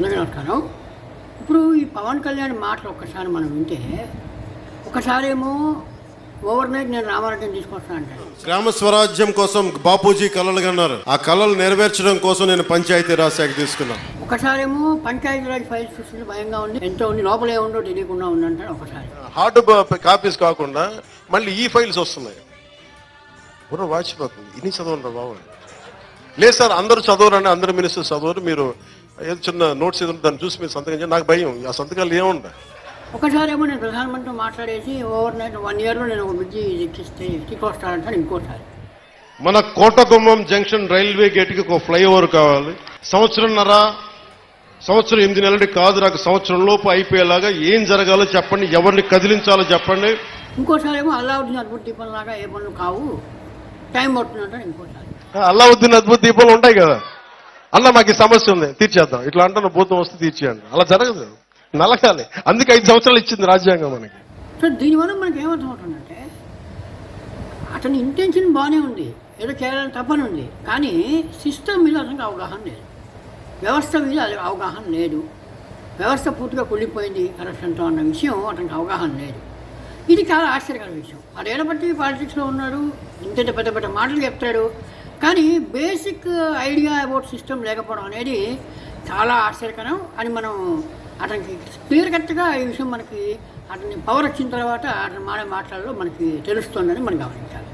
అందరికీ నమస్కారం ఇప్పుడు ఈ పవన్ కళ్యాణ్ మాటలు ఒక్కసారి మనం వింటే ఒకసారేమో ఓవర్ నైట్ నేను రామారెడ్డిని తీసుకొస్తాను అంటాడు గ్రామ స్వరాజ్యం కోసం బాపూజీ కలలు కన్నారు. ఆ కలలు నెరవేర్చడం కోసం నేను పంచాయతీ రాజ్ శాఖ తీసుకున్నాను. ఒకసారేమో పంచాయతీరాజ్ ఫైల్స్ చూసి భయంగా ఉంది. ఎంతో ఉంది లోపల ఏముందో తెలియకుండా ఉంది అంటాడు ఒకసారి హార్డ్ కాపీస్ కాకుండా మళ్ళీ ఈ ఫైల్స్ వస్తున్నాయి. బుర్ర వాచిపోతుంది. ఇన్ని చదవండి బాబు. లేదు సార్ అందరూ చదవరండి అందరు మినిస్టర్ చదవరు. మీరు ఏదో చిన్న నోట్స్ ఏదో దాన్ని చూసి మీరు సంతకం చేయండి. నాకు భయం. ఆ సంతకాలు ఏముండవు. ఒకసారేమో నేను ప్రధానమంత్రితో మాట్లాడేసి ఓవర్ నైట్ వన్ ఇయర్లో నేను ఒక బ్రిడ్జి ఎక్కిస్తే తీసుకొస్తానంటాడు ఇంకోసారి. మన కోటగుమ్మం జంక్షన్ రైల్వే గేట్కి ఒక ఫ్లైఓవర్ కావాలి. సంవత్సరంన్నర సంవత్సరం ఎనిమిది నెలలకి కాదు నాకు సంవత్సరం లోపు అయిపోయేలాగా ఏం జరగాలో చెప్పండి ఎవరిని కదిలించాలో చెప్పండి. ఇంకోసారి ఏమో అల్లావుద్దీన్ అద్భుత దీపం లాగా ఏ పనులు కావు. టైం పడుతుంది అంటాడు ఇంకోసారి. అల్లావుద్దీన్ అద్భుత దీపాలు ఉంటాయి కదా. అన్న మాకు ఈ సమస్య ఉంది తీర్చేద్దాం. ఇట్లా అంటే భూతం వస్తే తీర్చేయండి. అలా జరగదు. నలగాలి. అందుకే ఐదు సంవత్సరాలు ఇచ్చింది రాజ్యాంగం మనకి. సో దీనివల్ల మనకి ఏమర్థం అవుతుందంటే అతని ఇంటెన్షన్ బాగానే ఉంది. ఏదో చేయాలని తప్పని ఉంది. కానీ సిస్టమ్ మీద అతనికి అవగాహన లేదు. వ్యవస్థ మీద అవగాహన లేదు. వ్యవస్థ పూర్తిగా కుళ్ళిపోయింది కరప్షన్తో అన్న విషయం అతనికి అవగాహన లేదు. ఇది చాలా ఆశ్చర్యకర విషయం. అదేళ్ళ బట్టి పాలిటిక్స్లో ఉన్నాడు ఇంత పెద్ద పెద్ద మాటలు చెప్తాడు. కానీ బేసిక్ ఐడియా అబౌట్ సిస్టమ్ లేకపోవడం అనేది చాలా ఆశ్చర్యకరం. అని మనం అతనికి క్లియర్ కట్గా ఈ విషయం మనకి అతని పవర్ వచ్చిన తర్వాత అతని మాడే మాటలలో మనకి తెలుస్తుందని మనం గమనించాలి.